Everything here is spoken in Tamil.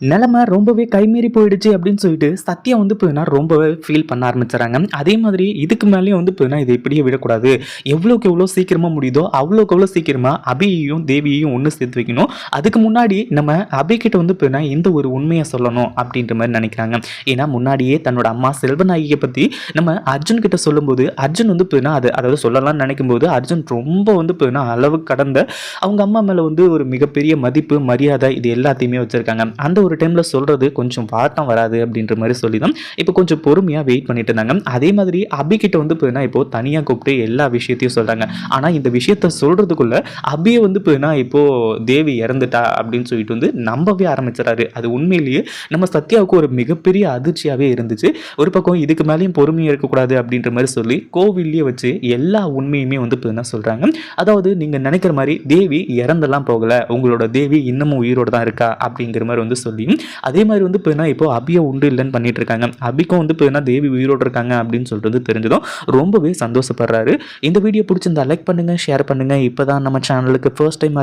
நிலமை ரொம்பவே கைமீறி போயிடுச்சு அப்படின்னு சொல்லிட்டு சத்யா வந்து போயினா ரொம்பவே ஃபீல் பண்ண ஆரம்பிச்சுறாங்க. அதே மாதிரி இதுக்கு மேலேயும் வந்து போயினா இதை இப்படியே விடக்கூடாது. எவ்வளோக்கு எவ்வளோ சீக்கிரமாக முடியுதோ அவ்வளோக்கு எவ்வளோ சீக்கிரமாக அபியையும் தேவியையும் ஒன்று சேர்த்து வைக்கணும். அதுக்கு முன்னாடி நம்ம அபிகிட்ட வந்து போயினா இந்த ஒரு உண்மையை சொல்லணும் அப்படின்ற மாதிரி நினைக்கிறாங்க. ஏன்னா முன்னாடியே தன்னோட அம்மா செல்வநாயகியை பற்றி நம்ம அர்ஜுன் கிட்ட சொல்லும்போது அர்ஜுன் வந்து போயினா அது அதாவது சொல்லலாம்னு நினைக்கும் போது அர்ஜுன் ரொம்ப வந்து போயினா அளவு கடந்த அவங்க அம்மா மேலே வந்து ஒரு மிகப்பெரிய மதிப்பு மரியாதை இது எல்லாத்தையுமே வச்சுருக்காங்க. அந்த ஒரு டைமில் சொல்கிறது கொஞ்சம் வாட்டம் வராது அப்படின்ற மாதிரி சொல்லி தான் இப்போ கொஞ்சம் பொறுமையாக வெயிட் பண்ணிட்டு இருந்தாங்க. அதே மாதிரி அபிகிட்ட வந்து போயினா இப்போ தனியாக கூப்பிட்டு எல்லா விஷயத்தையும் சொல்கிறாங்க ஆனால் இந்த விஷயத்த சொல்கிறதுக்குள்ள அபியை வந்து போயினா இப்போ தேவி இறந்துட்டா அப்படின்னு சொல்லிட்டு வந்து நம்பவே ஆரம்பிச்சிடறாரு. அது உண்மையிலேயே நம்ம சத்யாவுக்கு ஒரு மிகப்பெரிய அதிர்ச்சியாகவே இருந்துச்சு. ஒரு பக்கம் இதுக்கு மேலேயும் பொறுமையாக இருக்கக்கூடாது அப்படின்ற மாதிரி சொல்லி கோவில்லையே வச்சு எல்லா உண்மையுமே வந்து போயினா சொல்கிறாங்க அதாவது நீங்கள் நினைக்கிற மாதிரி தேவி இறந்தெல்லாம் போகலை. உங்களோட தேவி இன்னமும் உயிரோடு தான் இருக்கா அப்படிங்கிற மாதிரி வந்து சொல்லி அதே மாதிரி வந்து இப்போ இப்போ அபியை உண்டு இல்லைன்னு பண்ணிட்டு இருக்காங்க. அபிக்கும் வந்து இப்போ தேவி உயிரோடு இருக்காங்க அப்படின்னு சொல்லிட்டு வந்து தெரிஞ்சதும் ரொம்பவே சந்தோஷப்படுறாரு. இந்த வீடியோ பிடிச்சிருந்தா லைக் பண்ணுங்க ஷேர் பண்ணுங்க. இப்போதான் நம்ம சேனலுக்கு ஃபர்ஸ்ட் டைம்